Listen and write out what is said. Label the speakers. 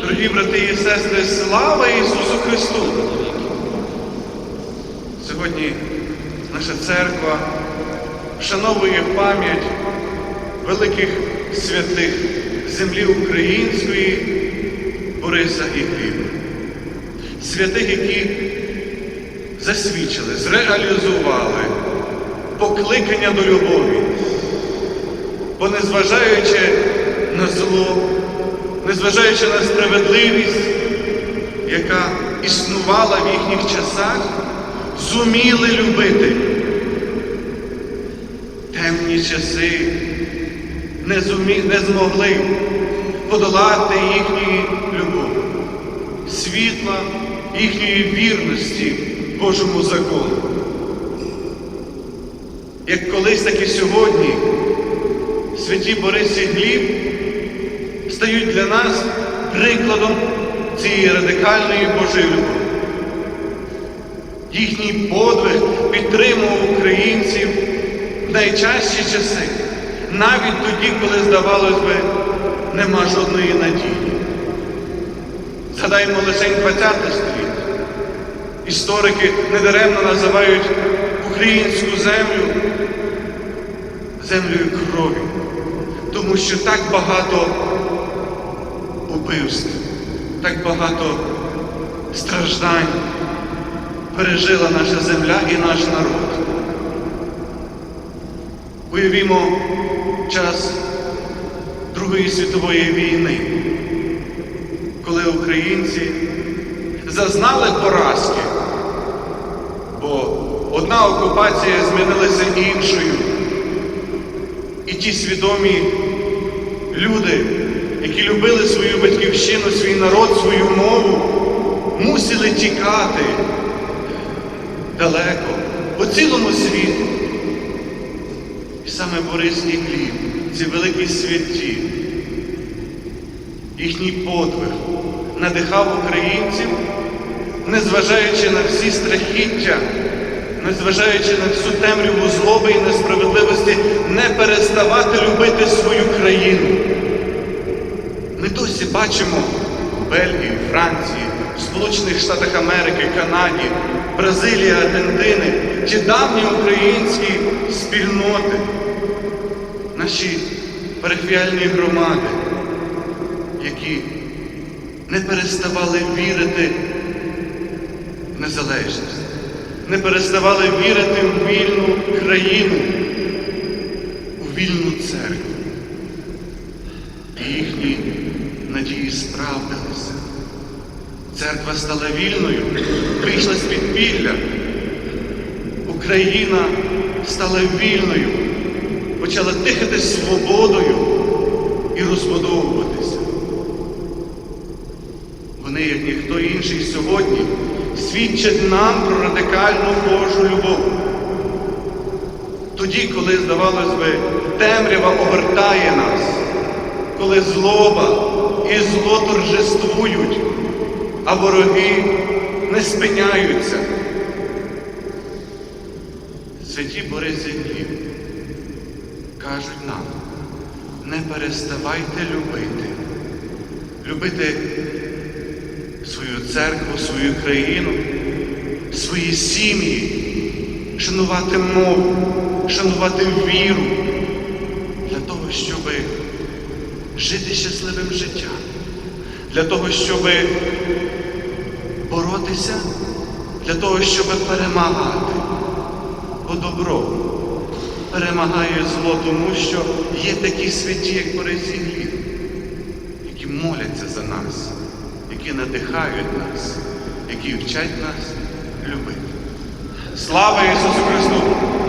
Speaker 1: Дорогі брати і сестри, слава Ісусу Христу! Сьогодні наша церква вшановує пам'ять великих святих землі української Бориса і Гліба. Святих, які засвідчили, зреалізували покликання до любові, бо незважаючи на зло, незважаючи на справедливість, яка існувала в їхніх часах, зуміли любити. Темні часи не, зумі... не змогли подолати їхньої любові, світла їхньої вірності Божому закону. Як колись, так і сьогодні святі Борис і Гліб стають для нас прикладом цієї радикальної Божої. Їхній подвиг підтримував українців в найчастіші часи, навіть тоді, коли, здавалось би, нема жодної надії. Згадаємо лише 20 століття. Історики недаремно називають українську землю землею крові, тому що так багато убивств, так багато страждань пережила наша земля і наш народ. Уявімо час Другої світової війни, коли українці зазнали поразки, бо одна окупація змінилася іншою. І ті свідомі люди, які любили свою батьківщину, свій народ, свою мову, мусили тікати далеко, по цілому світу. І саме Борис і Гліб, ці великі святі, їхній подвиг надихав українців, незважаючи на всі страхіття, незважаючи на всю темряву злоби і несправедливості, не переставати любити свою країну. Бачимо в Бельгії, Франції, Сполучених Штатах Америки, Канаді, Бразилії, Аргентини, ті давні українські спільноти, наші парафіальні громади, які не переставали вірити в незалежність, не переставали вірити в вільну країну, у вільну церкву. І їхні надії справдилися. Церква стала вільною, вийшла з підпілля. Україна стала вільною, почала дихати свободою і розбудовуватися. Вони, як ніхто інший сьогодні, свідчать нам про радикальну Божу любов. Тоді, коли, здавалось би, темрява обертає нас, коли злоба і зло торжествують, а вороги не спиняються. Святі Борис і Гліб кажуть нам, не переставайте любити, любити свою церкву, свою країну, свої сім'ї, шанувати мову, шанувати віру для того, щоб жити щасливим життям, для того, щоб боротися, для того, щоб перемагати. Бо добро перемагає зло, тому що є такі святі, як Борис і які моляться за нас, які надихають нас, які вчать нас любити. Слава Ісусу Христу!